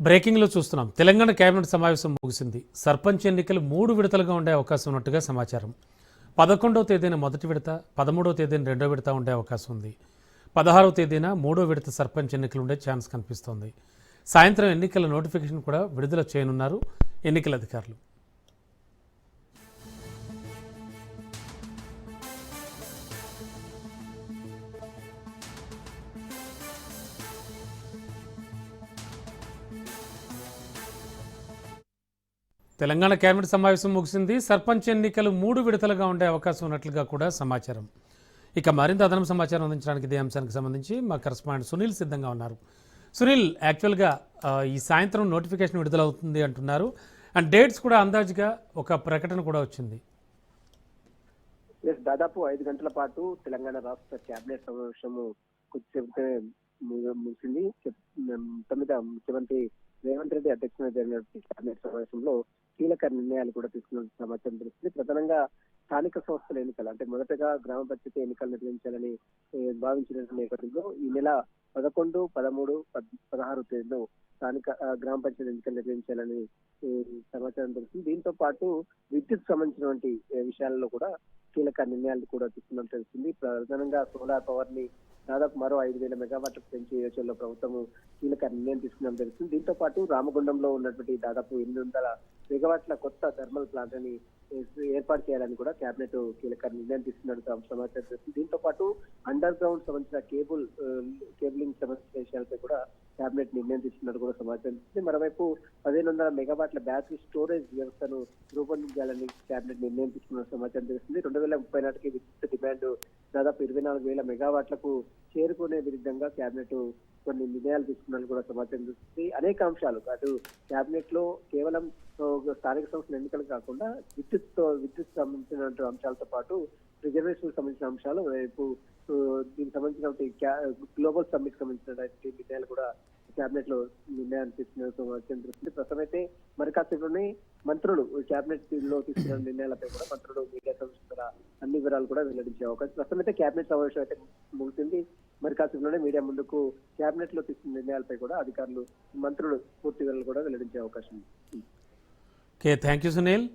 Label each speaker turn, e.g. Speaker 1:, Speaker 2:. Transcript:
Speaker 1: బ్రేకింగ్లో చూస్తున్నాం. తెలంగాణ కేబినెట్ సమావేశం ముగిసింది. సర్పంచ్ ఎన్నికలు మూడు విడతలుగా ఉండే అవకాశం ఉన్నట్టుగా సమాచారం. పదకొండవ తేదీన మొదటి విడత పదమూడవ తేదీన రెండో విడత ఉండే అవకాశం ఉంది. పదహారవ తేదీన మూడో విడత సర్పంచ్ ఎన్నికలు ఉండే ఛాన్స్ కనిపిస్తోంది. సాయంత్రం ఎన్నికల నోటిఫికేషన్ కూడా విడుదల చేయనున్నారు ఎన్నికల అధికారులు. తెలంగాణ కేబినెట్ సమావేశం ముగిసింది. సర్పంచ్ ఎన్నికలు మూడు విడతలుగా ఉండే అవకాశం ఉన్నట్లుగా కూడా సమాచారం. ఇక మరింత అదనం సమాచారం అందించడానికి ఇదే అంశానికి సంబంధించి మా కరస్పాండెంట్ సునీల్ సిద్ధంగా ఉన్నారు. సునీల్ యాక్చువల్గా ఈ సాయంత్రం నోటిఫికేషన్ విడుదలవుతుంది అంటున్నారు. అండ్ డేట్స్ కూడా అందాజుగా ఒక ప్రకటన కూడా వచ్చింది.
Speaker 2: దాదాపు ఐదు గంటల పాటు తెలంగాణ రాష్ట్ర కేబినెట్ సమావేశము కొద్దిసేపు ముగిసింది. తొమ్మిది ముఖ్యమంత్రి రేవంత్ రెడ్డి అధ్యక్షతన జరిగిన కేబినెట్ సమావేశంలో కీలక నిర్ణయాలు కూడా తీసుకున్న సమాచారం తెలుస్తుంది. ప్రధానంగా స్థానిక సంస్థల ఎన్నికలు అంటే మొదటగా గ్రామ పంచాయతీ ఎన్నికలు నిర్వహించాలని భావించిన నేపథ్యంలో ఈ నెల పదకొండు పదమూడు పదహారు తేదీలో స్థానిక గ్రామ పంచాయతీ ఎన్నికలు నిర్వహించాలని సమాచారం తెలుస్తుంది. దీంతో పాటు విద్యుత్ సంబంధించినటువంటి విషయాలలో కూడా కీలక నిర్ణయాలు కూడా తీసుకున్నట్టు తెలుస్తుంది. ప్రధానంగా సోలార్ పవర్ని దాదాపు మరో ఐదు వేల మెగావాట్లకు పెంచే యోచనలో ప్రభుత్వం కీలక నిర్ణయం తీసుకున్నట్టు తెలుస్తుంది. దీంతో పాటు రామగుండంలో ఉన్నటువంటి దాదాపు ఎనిమిది వందల మెగావాట్ల కొత్త థర్మల్ ప్లాంట్ అని ఏర్పాటు చేయాలని కూడా కేబినెట్ కీలక నిర్ణయం తీసుకున్నట్టు సమాచారం తెలుస్తుంది. దీంతో పాటు అండర్ గ్రౌండ్ సంబంధించిన కేబుల్ కేబులింగ్ సంబంధించిన విషయాలపై కూడా కేబినెట్ నిర్ణయం తీసుకున్నట్టు కూడా సమాచారం తెలుస్తుంది. మరోవైపు పదిహేను వందల మెగావాట్ల బ్యాటరీ స్టోరేజ్ వ్యవస్థను రూపొందించాలని కేబినెట్ నిర్ణయం తీసుకున్న సమాచారం తెలుస్తుంది. రెండు వేల ముప్పై నాటికి విద్యుత్ డిమాండ్ దాదాపు ఇరవై నాలుగు వేల మెగావాట్లకు చేరుకునే విధంగా కేబినెట్ కొన్ని నిర్ణయాలు తీసుకున్నట్లు కూడా సమాచారం తెలుస్తుంది. అనేక అంశాలు అటు కేబినెట్లో కేవలం స్థానిక సంస్థల ఎన్నికలు కాకుండా విద్యుత్ విద్యుత్ విద్యుత్ సంబంధించిన అంశాలతో పాటు రిజర్వేషన్ సంబంధించిన అంశాలు రేపు దీనికి సంబంధించిన గ్లోబల్ సమ్మిట్ సంబంధించినటువంటి నిర్ణయాలు కూడా కేబినెట్లో నిర్ణయాలు తీసుకున్న ప్రస్తుతం అయితే మరి కాసేపులోనే మంత్రులు కేబినెట్లో తీసుకున్న నిర్ణయాలపై కూడా మంత్రులు మీడియా సంస్థల అన్ని వివరాలు కూడా వెల్లడించే అవకాశం. ప్రస్తుతం అయితే కేబినెట్ సమావేశం అయితే ముగిసింది. మరి కాసేపులోనే మీడియా ముందుకు కేబినెట్లో తీసుకున్న నిర్ణయాలపై కూడా అధికారులు మంత్రులు పూర్తి వివరాలు కూడా వెల్లడించే అవకాశం ఉంది.
Speaker 1: Okay thank you Sunil